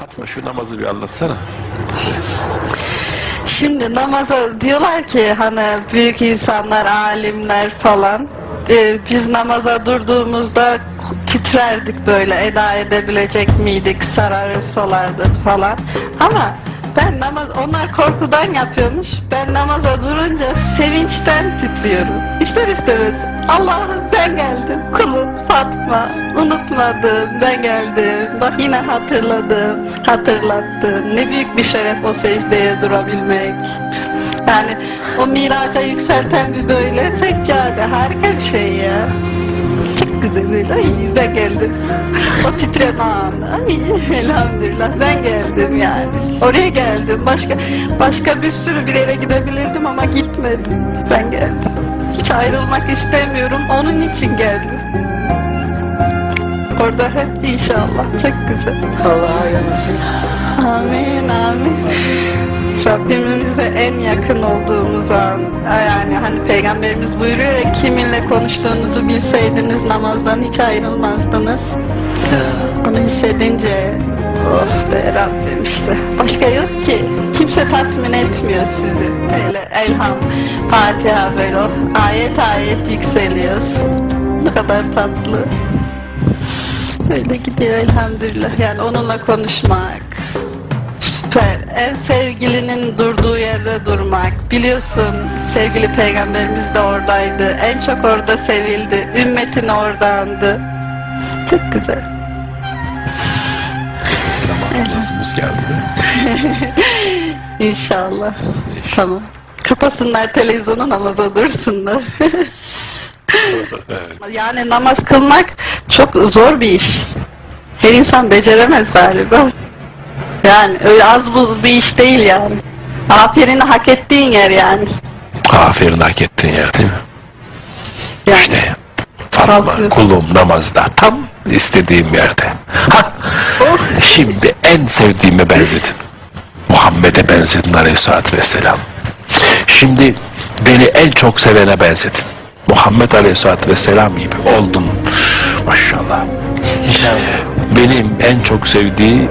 Fatma şu namazı bir anlatsana. Şimdi namaza diyorlar ki hani büyük insanlar, alimler falan e, biz namaza durduğumuzda titrerdik böyle eda edebilecek miydik, sararır solardık falan. Ama ben namaz, onlar korkudan yapıyormuş. Ben namaza durunca sevinçten titriyorum. İster istemez Allah'ım ben geldim. Kulum Fatma. Unutmadım. Ben geldim. Bak yine hatırladım. Hatırlattım. Ne büyük bir şeref o secdeye durabilmek. Yani o miraca yükselten bir böyle seccade harika bir şey ya. Böyle. Ay ben geldim. O titreme anı. Ay elhamdülillah ben geldim yani. Oraya geldim. Başka başka bir sürü bir yere gidebilirdim ama gitmedim. Ben geldim. Hiç ayrılmak istemiyorum. Onun için geldim. Orada hep inşallah. Çok güzel. Allah'a yanasın. Amin amin. Rabbimize en yakın olduğumuz an. Yani hani peygamberimiz buyuruyor ya kiminle konuştuğunuzu bilseydiniz namazdan hiç ayrılmazdınız. Onu hissedince oh be Rabbim işte. Başka yok ki. Kimse tatmin etmiyor sizi. Öyle elham, Fatiha böyle oh, ayet ayet yükseliyoruz. Ne kadar tatlı. Öyle gidiyor elhamdülillah. Yani onunla konuşmak. Süper. En sevgilinin durduğu yerde durmak. Biliyorsun sevgili peygamberimiz de oradaydı. En çok orada sevildi. Ümmetin oradandı. Çok güzel. Namaz kılasımız geldi. İnşallah. Tamam. Kapasınlar televizyonu namaza dursunlar. evet. yani namaz kılmak çok zor bir iş. Her insan beceremez galiba. Yani öyle az buz bir iş değil yani. Aferin hak ettiğin yer yani. Aferin hak ettiğin yer değil mi? yani. İşte Fatma kulum namazda tam istediğim yerde. Ha, Oh. şimdi en sevdiğime benzedin. Muhammed'e benzedin aleyhissalatü vesselam. Şimdi beni en çok sevene benzedin. Muhammed aleyhissalatü vesselam gibi oldun. Maşallah. Benim en çok sevdiği,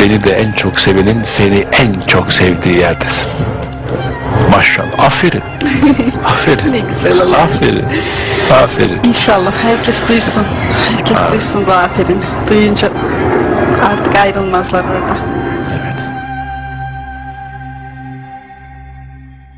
beni de en çok sevenin seni en çok sevdiği yerdesin. Maşallah. Aferin. Aferin. Ne güzel Allah. Aferin. Aferin. İnşallah herkes duysun. Herkes duysun bu aferin. Duyunca artık ayrılmazlar orada.